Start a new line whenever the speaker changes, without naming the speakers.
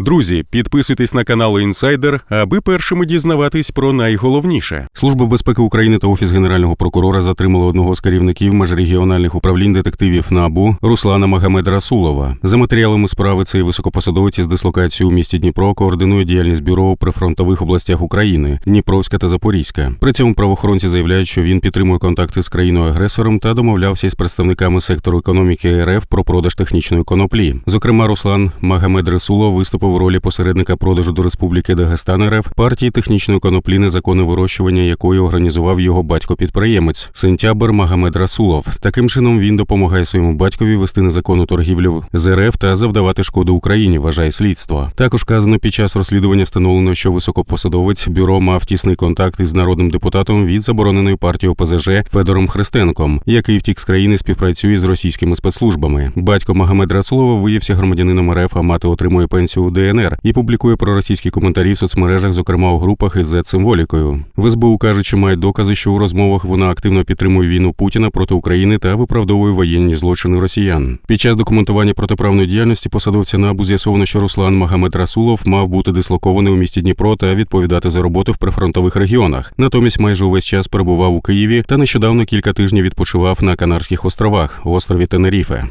Друзі, підписуйтесь на канал Інсайдер, аби першими дізнаватись про найголовніше.
Служба безпеки України та офіс генерального прокурора затримали одного з керівників межрегіональних управлінь детективів НАБУ Руслана Магомеда Расулова. За матеріалами справи цей високопосадовець із дислокацією у місті Дніпро координує діяльність бюро у прифронтових областях України Дніпровська та Запорізька. При цьому правоохоронці заявляють, що він підтримує контакти з країною-агресором та домовлявся із представниками сектору економіки РФ про продаж технічної коноплі. Зокрема, Руслан Магомед Расулов виступив у ролі посередника продажу до Республіки Дагестан РФ партії технічної коноплі, незаконне вирощування якої організував його батько-підприємець Сентябр Магомед Расулов. Таким чином він допомагає своєму батькові вести незаконну торгівлю з РФ та завдавати шкоду Україні. Вважає слідство. Також казано під час розслідування встановлено, що високопосадовець бюро мав тісний контакт із народним депутатом від забороненої партії ОПЗЖ Федором Христенком, який втік з країни співпрацює з російськими спецслужбами. Батько Магомед Расулова виявився громадянином РФ, а мати отримує пенсію у ДНР і публікує проросійські коментарі в соцмережах, зокрема у групах із Z-символікою. В СБУ кажуть, що мають докази, що у розмовах вона активно підтримує війну Путіна проти України та виправдовує воєнні злочини росіян. Під час документування протиправної діяльності посадовця НАБУ з'ясовано, що Руслан Магомед Расулов мав бути дислокований у місті Дніпро та відповідати за роботу в прифронтових регіонах. Натомість майже увесь час перебував у Києві та нещодавно кілька тижнів відпочивав на Канарських островах, острові Тенеріфе.